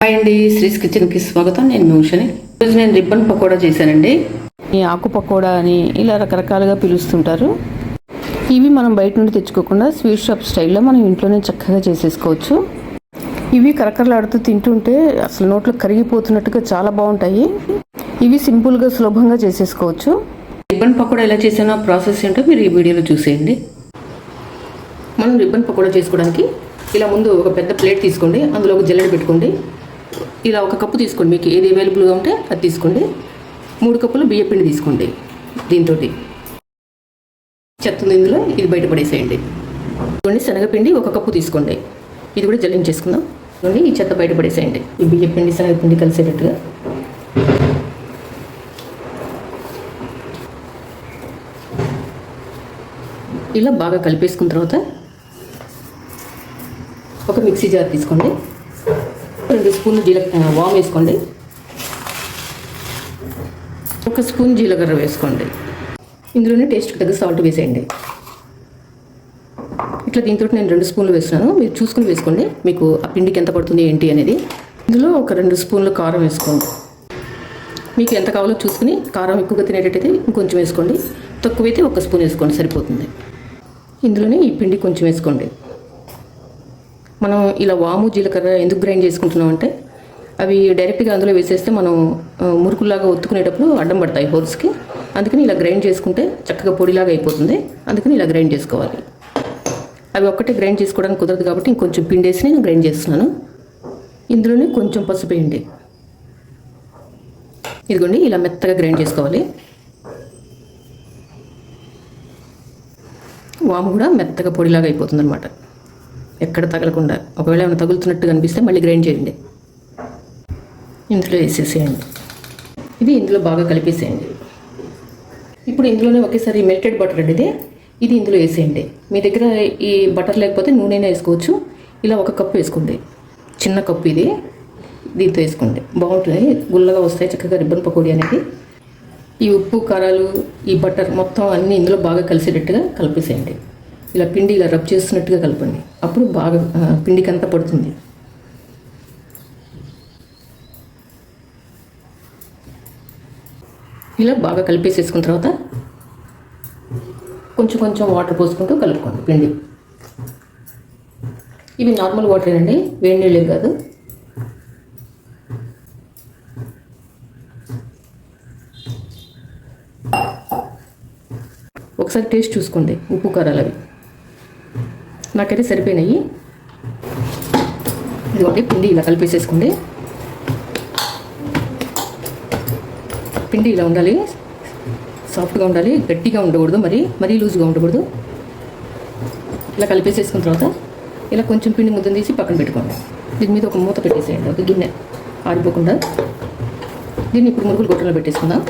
Hi అండి శ్రీస్ కిచెన్కి స్వాగతం. నేను మోషని ఈరోజు నేను రిబ్బన్ పకోడా చేశానండి. ఈ ఆకు పకోడా అని ఇలా రకరకాలుగా పిలుస్తుంటారు. ఇవి మనం బయట నుండి తెచ్చుకోకుండా స్వీట్ షాప్ స్టైల్లో మనం ఇంట్లోనే చక్కగా చేసేసుకోవచ్చు. ఇవి కరకరలాడుతూ తింటుంటే అసలు నోట్లో కరిగిపోతున్నట్టుగా చాలా బాగుంటాయి. ఇవి సింపుల్గా సులభంగా చేసేసుకోవచ్చు. రిబ్బన్ పకోడా ఎలా చేసానో ప్రాసెస్ ఏంటో మీరు ఈ వీడియోలో చూసేయండి. మనం రిబ్బన్ పకోడా చేసుకోవడానికి ఇలా ముందు ఒక పెద్ద ప్లేట్ తీసుకోండి. అందులో ఒక జల్లెడ పెట్టుకోండి. ఇలా ఒక కప్పు తీసుకోండి. మీకు ఏది అవైలబుల్గా ఉంటే అది తీసుకోండి. మూడు కప్పులు బియ్యపిండి తీసుకోండి దీంతో చెత్త ఉంది ఇందులో ఇది బయటపడేసేయండి ఇదిగోండి శనగపిండి ఒక కప్పు తీసుకోండి. ఇది కూడా జల్లించేసుకుందాం ఇదిగోండి ఈ చెత్త బయటపడేసేయండి ఈ బియ్యపిండి శనగపిండి కలిసేటట్టుగా. ఇలా బాగా కలిపేసుకున్న తర్వాత ఒక మిక్సీ జార్ తీసుకోండి. రెండు స్పూన్లు జీలకర్ర వామ్ వేసుకోండి. ఒక స్పూన్ జీలకర్ర వేసుకోండి. ఇందులోనే టేస్ట్కి తగ్గ సాల్ట్ వేసేయండి. ఇట్లా దీంతో నేను రెండు స్పూన్లు వేస్తున్నాను. మీరు చూసుకుని వేసుకోండి. మీకు ఆ పిండికి ఎంత పడుతుంది ఏంటి అనేది. ఇందులో ఒక రెండు స్పూన్లు కారం వేసుకోండి. మీకు ఎంత కావాలో చూసుకుని కారం ఎక్కువగా తినేటట్టయితే ఇంకొంచెం వేసుకోండి. తక్కువైతే ఒక స్పూన్ వేసుకోండి. సరిపోతుంది. ఇందులోనే ఈ పిండి కొంచెం వేసుకోండి. మనం ఇలా వాము జీలకర్ర ఎందుకు గ్రైండ్ చేసుకుంటున్నాం అంటే అవి డైరెక్ట్గా అందులో వేసేస్తే మనం మురుకులాగా ఒత్తుకునేటప్పుడు అడ్డం పడతాయి హోల్స్కి. అందుకని ఇలా గ్రైండ్ చేసుకుంటే చక్కగా పొడిలాగా అయిపోతుంది. అందుకని ఇలా గ్రైండ్ చేసుకోవాలి. అవి ఒక్కటే గ్రైండ్ చేసుకోవడానికి కుదరదు కాబట్టి ఇంకొంచెం పిండి వేసి నేను గ్రైండ్ చేస్తున్నాను. ఇందులోనే కొంచెం పసుపు వేయండి. ఇదిగోండి ఇలా మెత్తగా గ్రైండ్ చేసుకోవాలి. వాము కూడా మెత్తగా పొడిలాగా అయిపోతుంది అనమాట ఎక్కడ తగలకుండా ఒకవేళ ఏమైనా తగులుతున్నట్టు కనిపిస్తే మళ్ళీ గ్రైండ్ చేయండి. ఇందులో వేసేసేయండి. ఇది ఇందులో బాగా కలిపేసేయండి. ఇప్పుడు ఇందులోనే ఒకేసారి మెల్టెడ్ బటర్ అండి ఇది. ఇది ఇందులో వేసేయండి. మీ దగ్గర ఈ బటర్ లేకపోతే నూనెనే వేసుకోవచ్చు. ఇలా ఒక కప్పు వేసుకోండి. చిన్న కప్పు ఇది. దీంతో వేసుకోండి. బాగుంటుంది. గుల్లగా వస్తాయి. చక్కగా రిబ్బన్ పకోడీ అనేది. ఈ ఉప్పు కారాలు ఈ బటర్ మొత్తం అన్నీ ఇందులో బాగా కలిసేటట్టుగా కలిపేసేయండి. ఇలా పిండి ఇలా రబ్ చేస్తున్నట్టుగా కలపండి. అప్పుడు బాగా పిండికి అంతా పడుతుంది. ఇలా బాగా కలిపేసేసుకున్న తర్వాత కొంచెం కొంచెం వాటర్ పోసుకుంటూ కలుపుకోండి పిండి. ఇవి నార్మల్ వాటరేనండి వేడి నీళ్ళు కాదు. ఒకసారి టేస్ట్ చూసుకోండి ఉప్పు కారాలు అవి. నాకైతే సరిపోయినాయి. ఇదిగోండి పిండి ఇలా కలిపేసేసుకోండి. పిండి ఇలా ఉండాలి. సాఫ్ట్గా ఉండాలి గట్టిగా ఉండకూడదు మరి మరీ లూజ్గా ఉండకూడదు. ఇలా కలిపేసేసుకున్న తర్వాత ఇలా కొంచెం పిండి ముద్దను తీసి పక్కన పెట్టుకోండి. దీని మీద ఒక మూత పెట్టేసేయండి ఒక గిన్నె ఆరిపోకుండా. దీన్ని ఇప్పుడు మురుగులు గొట్టలో పెట్టేసుకుందాం.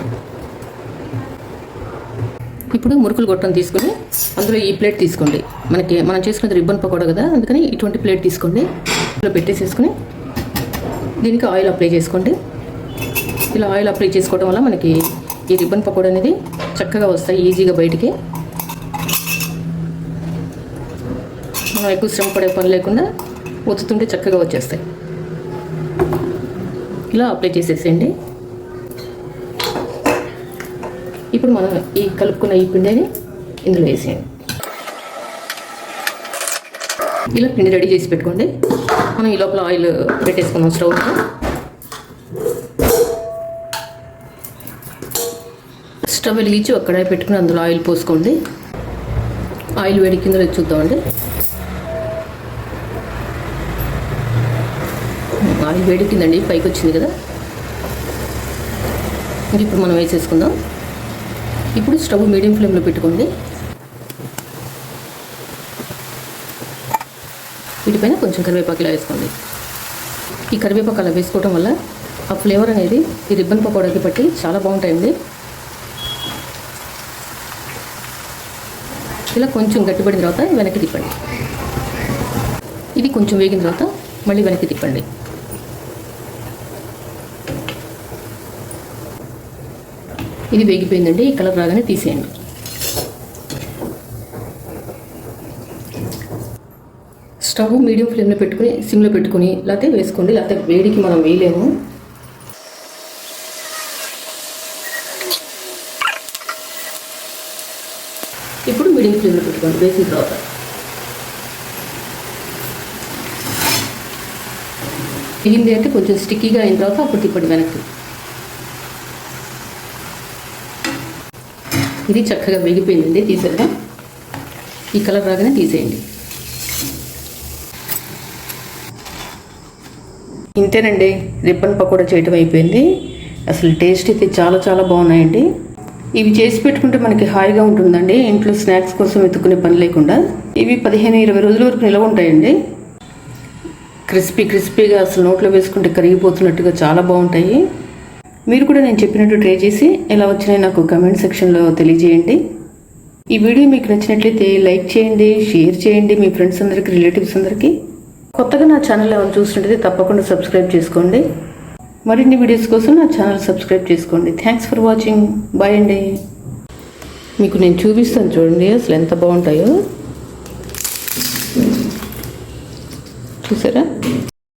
ఇప్పుడు మురుకులు గొట్టం తీసుకొని అందులో ఈ ప్లేట్ తీసుకోండి. మనకి మనం చేసుకునేది రిబ్బన్ పకోడా కదా అందుకని ఇటువంటి ప్లేట్ తీసుకోండి. ఇందులో పెట్టేసేసుకుని దీనికి ఆయిల్ అప్లై చేసుకోండి. ఇలా ఆయిల్ అప్లై చేసుకోవడం వల్ల మనకి ఈ రిబ్బన్ పకోడా అనేది చక్కగా వస్తాయి ఈజీగా బయటికి. మనం ఎక్కువ శ్రమ పడే పని లేకుండా ఒత్తుతుంటే చక్కగా వచ్చేస్తాయి. ఇలా అప్లై చేసేసేయండి. ఇప్పుడు మనం ఈ కలుపుకున్న ఈ పిండిని ఇందులో వేసేయండి. ఇలా పిండి రెడీ చేసి పెట్టుకోండి. మనం ఈ లోపల ఆయిల్ పెట్టేసుకుందాం స్టవ్ స్టవ్ వెలిగించి ఒక్కడ పెట్టుకుని అందులో ఆయిల్ పోసుకోండి. ఆయిల్ వేడి కింద చూద్దామండి. ఆయిల్ వేడికిందండి పైకి వచ్చింది కదా. ఇంక ఇప్పుడు మనం వేసేసుకుందాం. ఇప్పుడు స్టవ్ మీడియం ఫ్లేమ్లో పెట్టుకోండి. వీటిపైన కొంచెం కరివేపాకు ఇలా వేసుకోండి. ఈ కరివేపాకు అలా వేసుకోవడం వల్ల ఆ ఫ్లేవర్ అనేది ఈ రిబ్బన్ పకోడాకి పట్టి చాలా బాగుంటాయండి. ఇలా కొంచెం గట్టిపడిన తర్వాత వెనక్కి తిప్పండి. ఇది కొంచెం వేగిన తర్వాత మళ్ళీ వెనక్కి తిప్పండి. ఇది వేగిపోయిందండి ఈ కలర్ రాగానే తీసేయండి. స్టవ్ మీడియం ఫ్లేమ్లో పెట్టుకుని సిమ్లో పెట్టుకుని లేకపోతే వేసుకోండి లేకపోతే వేడికి మనం వేయలేము. ఇప్పుడు మీడియం ఫ్లేమ్లో పెట్టుకోండి వేసిన తర్వాత. వేగింది అయితే కొంచెం స్టిక్కీగా అయిన తర్వాత అప్పుడు తిప్పండి వెనక్కి. ఇది చక్కగా వేగిపోయిందండి తీసేద్దాం. ఈ కలర్ రాగానే తీసేయండి. ఇంతేనండి రిబ్బన్ పకోడా చేయటం అయిపోయింది. అసలు టేస్ట్ అయితే చాలా చాలా బాగున్నాయండి. ఇవి చేసి పెట్టుకుంటే మనకి హాయిగా ఉంటుందండి ఇంట్లో స్నాక్స్ కోసం వెతుక్కునే పని లేకుండా. ఇవి పదిహేను ఇరవై రోజుల వరకు నిలవ ఉంటాయండి. క్రిస్పీ క్రిస్పీగా అసలు నోట్లో వేసుకుంటే కరిగిపోతున్నట్టుగా చాలా బాగుంటాయి. మీరు కూడా నేను చెప్పినట్టు ట్రై చేసి ఎలా వచ్చినాయి నాకు కమెంట్ సెక్షన్లో తెలియజేయండి. ఈ వీడియో మీకు నచ్చినట్లయితే లైక్ చేయండి షేర్ చేయండి మీ ఫ్రెండ్స్ అందరికీ రిలేటివ్స్ అందరికీ. కొత్తగా నా ఛానల్ ఏమైనా చూస్తుంటే తప్పకుండా సబ్స్క్రైబ్ చేసుకోండి. మరిన్ని వీడియోస్ కోసం నా ఛానల్ సబ్స్క్రైబ్ చేసుకోండి. థ్యాంక్స్ ఫర్ వాచింగ్ బాయ్ అండి. మీకు నేను చూపిస్తాను చూడండి అసలు ఎంత బాగుంటాయో. చూసారా?